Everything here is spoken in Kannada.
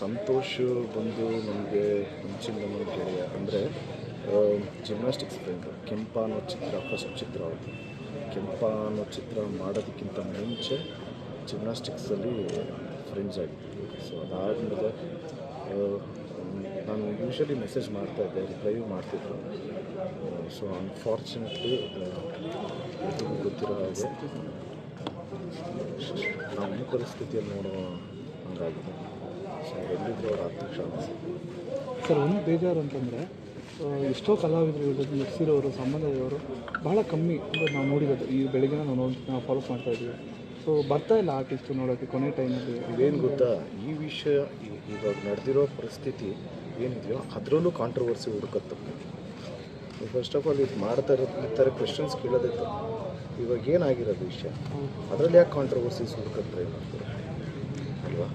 ಸಂತೋಷ್ ಬಂದು ನಮಗೆ ಮುಂಚಿಂದ ನಮಗೆ ಅಂದರೆ ಜಿಮ್ನಾಸ್ಟಿಕ್ಸ್ ಫ್ರೆಂಡ್ ಕೆಂಪ ಅನ್ನೋ ಚಿತ್ರ ಫಸ್ಟ್ ಚಿತ್ರ ಅವ್ರದ್ದು ಕೆಂಪ ಅನ್ನೋ ಚಿತ್ರ ಮಾಡೋದಕ್ಕಿಂತ ಮುಂಚೆ ಜಿಮ್ನಾಸ್ಟಿಕ್ಸಲ್ಲಿ ಫ್ರೆಂಡ್ಸ್ ಆಗಿದ್ದರು ಸೊ ಅದಾದಮೇಲೆ ನಾನು ಯೂಶ್ವಲಿ ಮೆಸೇಜ್ ಮಾಡ್ತಾ ಇದ್ದೆ ರಿಪ್ಲೈಯೂ ಮಾಡ್ತಿದ್ರು. ಸೊ ಅನ್ಫಾರ್ಚುನೇಟ್ಲಿ ಗೊತ್ತಿರೋ ಹಾಗೆ ನಮ್ಮ ಪರಿಸ್ಥಿತಿಯಲ್ಲಿ ನೋಡೋ ಹಂಗಾಗಿದೆ. ಸೊ ಎಲ್ಲಿದ್ರು ಅವ್ರ ಆತ್ಮಶಾಂತಿ ಸರ್ ಒಂದು ಬೇಜಾರು ಅಂತಂದರೆ ಎಷ್ಟೋ ಕಲಾವಿದರು ಇರ್ಬೋದು ಮಿಕ್ಸಿರೋರು ಸಂಬಂಧದವರು ಬಹಳ ಕಮ್ಮಿ ಅಂದರೆ ನಾವು ನೋಡಿರೋದು. ಈ ಬೆಳಗ್ಗೆ ನಾವು ನೋಡಿ ನಾವು ಫಾಲೋ ಮಾಡ್ತಾ ಇದ್ದೀವಿ ಸೊ ಬರ್ತಾ ಇಲ್ಲ ಆರ್ಟಿಸ್ಟು ನೋಡೋಕ್ಕೆ ಕೊನೆ ಟೈಮಲ್ಲಿ ಇದೇನು ಗೊತ್ತಾ? ಈ ವಿಷಯ ಇವಾಗ ನಡೆದಿರೋ ಪರಿಸ್ಥಿತಿ ಏನಿದೆಯೋ ಅದರಲ್ಲೂ ಕಾಂಟ್ರವರ್ಸಿ ಹುಡುಕತ್ತೆ. ಫಸ್ಟ್ ಆಫ್ ಆಲ್ ಇದು ಮಾಡ್ತಾ ಇರೋದು ಈ ಥರ ಕ್ವೆಶನ್ಸ್ ಕೇಳೋದೇ ಇವಾಗ ಏನಾಗಿರೋದು ವಿಷಯ? ಅದರಲ್ಲಿ ಯಾಕೆ ಕಾಂಟ್ರವರ್ಸೀಸ್ ಹುಡುಕತ್ತೆ ಅಲ್ವಾ?